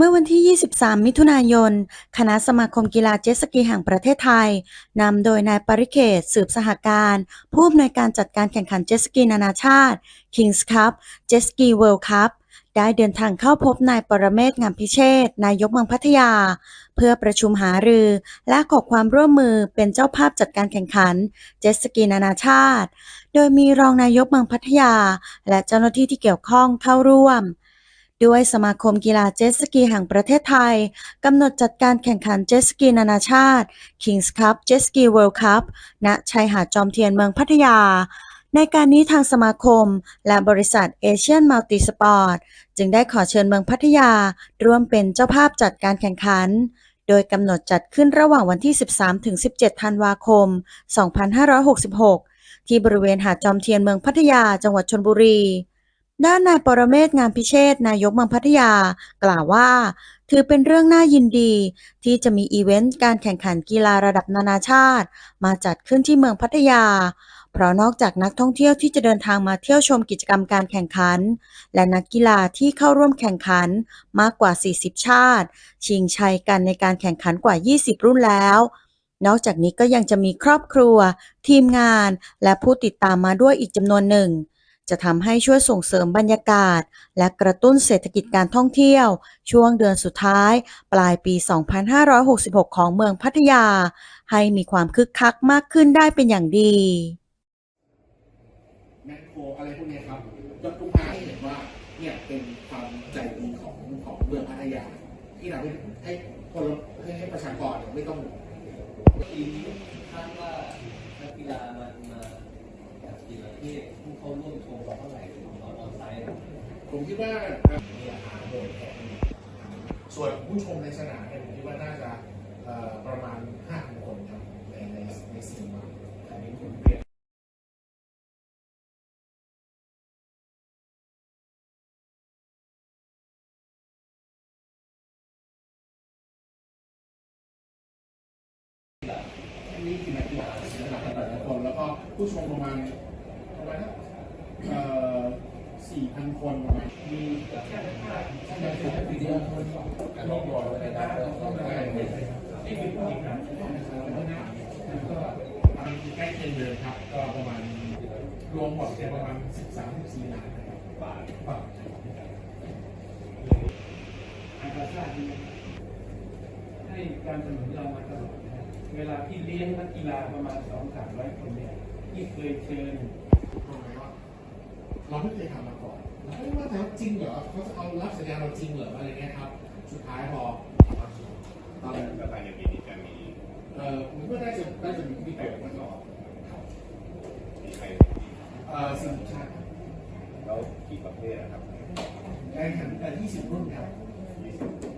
เมื่อวันที่ 23 มิถุนายน คณะสมาคมกีฬาเจ็ตสกีแห่งประเทศไทย นำโดยนายปริเขต สืบสหการ ผู้อำนวยการจัดการแข่งขันเจ็ตสกีนานาชาติ Kings Cup Jet Ski World Cup ได้เดินทางเข้าพบนายปรเมศงามพิเชษนายกเมืองพัทยา เพื่อประชุมหารือ และขอความร่วมมือเป็นเจ้าภาพจัดการแข่งขัน เจ็ตสกีนานาชาติ โดยมีรองนายกเมืองพัทยา และเจ้าหน้าที่ที่เกี่ยวข้องเข้าร่วม ด้วยสมาคมกีฬาเจ็ตสกีแห่งประเทศไทย กำหนดจัดการแข่งขันเจ็ตสกีนานาชาติ Kings Cup Jet Ski World Cup ณชายหาดจอมเทียนเมืองพัทยา ในการนี้ทางสมาคมและบริษัทเอเชียนมัลติสปอร์ตจึงได้ขอเชิญเมืองพัทยา ร่วมเป็นเจ้าภาพจัดการแข่งขันโดยกำหนดจัดขึ้นระหว่างวันที่ 13-17 ธันวาคม 2566 ที่บริเวณหาดจอมเทียนเมืองพัทยา จังหวัดชลบุรี ด้านนายปรเมศงามพิเชษนายกเมืองพัทยา กล่าวว่า ถือเป็นเรื่องน่ายินดี ที่จะมีอีเวนต์การแข่งขันกีฬาระดับนานาชาติ มาจัดขึ้นที่เมืองพัทยา เพราะนอกจากนักท่องเที่ยวที่จะเดินทางมาเที่ยวชมกิจกรรมการแข่งขัน และนักกีฬาที่เข้าร่วมแข่งขันมากกว่า 40 ชาติ ชิงชัยกันในการแข่งขันกว่า 20 รุ่นแล้วนอกจากนี้ก็ยังจะมีครอบครัว ทีมงาน และผู้ติดตามมาด้วยอีกจำนวนหนึ่ง จะทำให้ช่วยส่งเสริมบรรยากาศ และกระตุ้นเศรษฐกิจการท่องเที่ยว ช่วงเดือนสุดท้าย ปลายปี 2566 ของเมืองพัทยา ให้มีความคึกคักมากขึ้นได้เป็นอย่างดีแมคโครอะไรพวกนี้ครับยกทุกภาพให้เห็นว่าเนี่ยเป็นความใจดีของของเมืองพัทยา ที่เราให้ให้คนให้ให้ประชากรเนี่ยไม่ต้องปีนี้คาดว่านักกีฬามามา จากกี่ประเทศผู้เข้าร่วมโชว์เท่าไหร่ของออนไลน์ผมคิดว่ามีอาหารโดยแข่งส่วนผู้ชมในสนามเนี่ยผมคิดว่าน่าจะประมาณ5,000คนครับในในในสี่วันอันนี้ผมเรียน ผู้ชมประมาณประมาณเอ่อสี่พันคนประมาณมีแค่ภาพที่เราถ่ายวิดีโอคนรลงบอลอะไรได้ต้องได้ที่มีผู้หญิงนะแล้วก็ตอนใกล้เคียงเดิมครับ ก็ประมาณรวมหมดเนี่ยประมาณสิบสามสิบสี่ล้านบาทบาทอาคาชาตินให้การสนับสนุนเรามาตลอดนะฮะเวลาที่เลี้ยงนักกีฬาประมาณสองสามร้อยคนเนี่ย ที่เคยเชิญเราไม่เคยทำมาก่อนเราไม่ว่าแต่จริงเหรอเขาจะเอารับสัญญาเราจริงเหรออะไรเงี้ยครับ สุดท้ายพอตอนแล้วภายในปีนี้จะมีเอ่อผมว่าน่าจะน่าจะมีที่แปลกมาก่อนมีใครเอ่อสี่ชาติแล้วกี่ประเภทนะครับการแข่งขันยี่สิบรุ่นครับยี่สิบใช่ครับ